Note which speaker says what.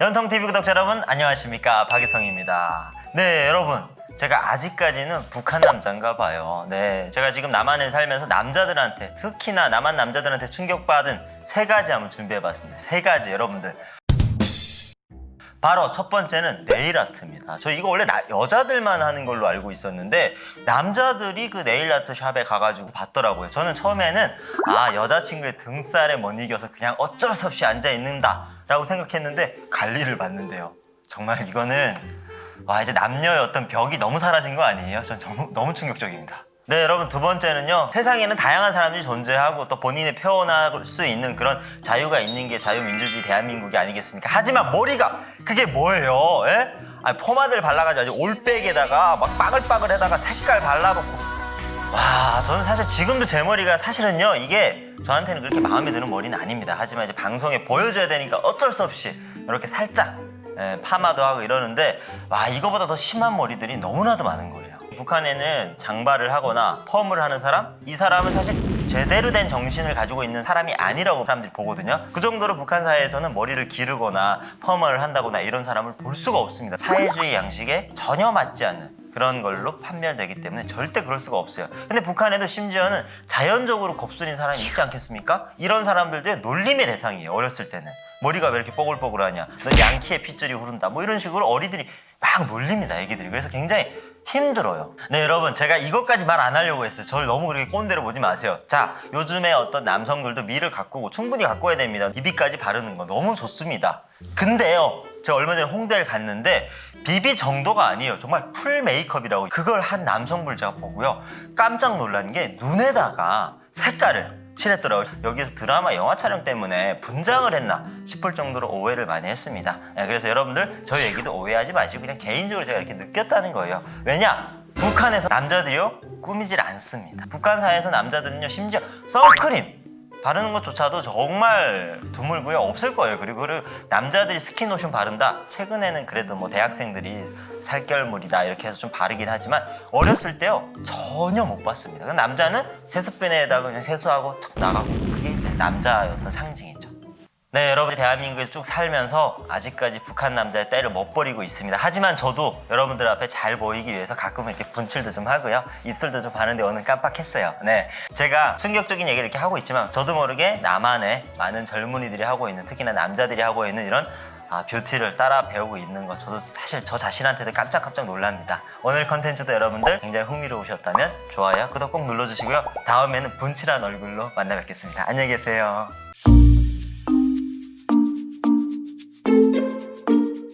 Speaker 1: 연통TV 구독자 여러분 안녕하십니까? 박희성입니다. 네 여러분. 제가 아직까지는 북한 남자인가 봐요. 네 제가 지금 남한에 살면서 남자들한테 특히나 남한 남자들한테 충격받은 세 가지 한번 준비해봤습니다. 세 가지 여러분들. 바로 첫 번째는 네일 아트입니다. 저 이거 원래 나- 여자들만 하는 걸로 알고 있었는데 남자들이 그 네일 아트 샵에 가가지고 봤더라고요. 저는 처음에는 아 여자친구의 등살에 못 이겨서 그냥 어쩔 수 없이 앉아 있는다 라고 생각했는데 관리를 받는데요. 정말 이거는 와 이제 남녀의 어떤 벽이 너무 사라진 거 아니에요? 전 너무, 너무 충격적입니다. 네 여러분 두 번째는요 세상에는 다양한 사람들이 존재하고 또 본인이 표현할 수 있는 그런 자유가 있는 게 자유민주주의 대한민국이 아니겠습니까 하지만 머리가 그게 뭐예요 예? 아니 포마드를 발라가지고 올백에다가 막 빠글빠글에다가 색깔 발라놓고 와 저는 사실 지금도 제 머리가 사실은요 이게 저한테는 그렇게 마음에 드는 머리는 아닙니다. 하지만 이제 방송에 보여줘야 되니까 어쩔 수 없이 이렇게 살짝 예, 파마도 하고 이러는데 와 이거보다 더 심한 머리들이 너무나도 많은 거예요. 북한에는 장발을 하거나 펌을 하는 사람? 이 사람은 사실 제대로 된 정신을 가지고 있는 사람이 아니라고 사람들이 보거든요. 그 정도로 북한 사회에서는 머리를 기르거나 펌을 한다거나 이런 사람을 볼 수가 없습니다. 사회주의 양식에 전혀 맞지 않는 그런 걸로 판별되기 때문에 절대 그럴 수가 없어요. 근데 북한에도 심지어는 자연적으로 곱슬인 사람이 있지 않겠습니까? 이런 사람들도 놀림의 대상이에요. 어렸을 때는. 머리가 왜 이렇게 뽀글뽀글하냐? 너 양키의 핏줄이 흐른다. 뭐 이런 식으로 어리들이 막 놀립니다. 애기들이. 그래서 굉장히 힘들어요. 네, 여러분. 제가 이것까지 말 안 하려고 했어요. 저를 너무 그렇게 꼰대로 보지 마세요. 자, 요즘에 어떤 남성들도 미를 가꾸고 충분히 가꿔야 됩니다. 비비까지 바르는 거 너무 좋습니다. 근데요. 제가 얼마 전에 홍대를 갔는데 비비 정도가 아니에요. 정말 풀 메이크업이라고 그걸 한 남성분 제가 보고요. 깜짝 놀란 게 눈에다가 색깔을 칠했더라고요. 여기서 드라마 영화 촬영 때문에 분장을 했나 싶을 정도로 오해를 많이 했습니다. 네, 그래서 여러분들 저희 얘기도 오해하지 마시고 그냥 개인적으로 제가 이렇게 느꼈다는 거예요. 왜냐? 북한에서 남자들이요 꾸미질 않습니다. 북한 사회에서 남자들은요 심지어 선크림 바르는 것조차도 정말 드물고요. 없을 거예요. 그리고 그 남자들이 스킨로션 바른다? 최근에는 그래도 뭐 대학생들이 살결물이다 이렇게 해서 좀 바르긴 하지만 어렸을 때요 전혀 못 봤습니다. 그냥 남자는 세수변에다가 그냥 세수하고 툭 나가고 그게 이제 남자의 어떤 상징이죠 네, 여러분 대한민국에 쭉 살면서 아직까지 북한 남자의 때를 못 버리고 있습니다. 하지만 저도 여러분들 앞에 잘 보이기 위해서 가끔 이렇게 분칠도 좀 하고요. 입술도 좀 바르는데 오늘 깜빡했어요. 네, 제가 충격적인 얘기를 이렇게 하고 있지만 저도 모르게 나만의 많은 젊은이들이 하고 있는 특히나 남자들이 하고 있는 이런 아, 뷰티를 따라 배우고 있는 거 저도 사실 저 자신한테도 깜짝깜짝 놀랍니다. 오늘 컨텐츠도 여러분들 굉장히 흥미로우셨다면 좋아요, 구독 꼭 눌러주시고요. 다음에는 분칠한 얼굴로 만나 뵙겠습니다. 안녕히 계세요.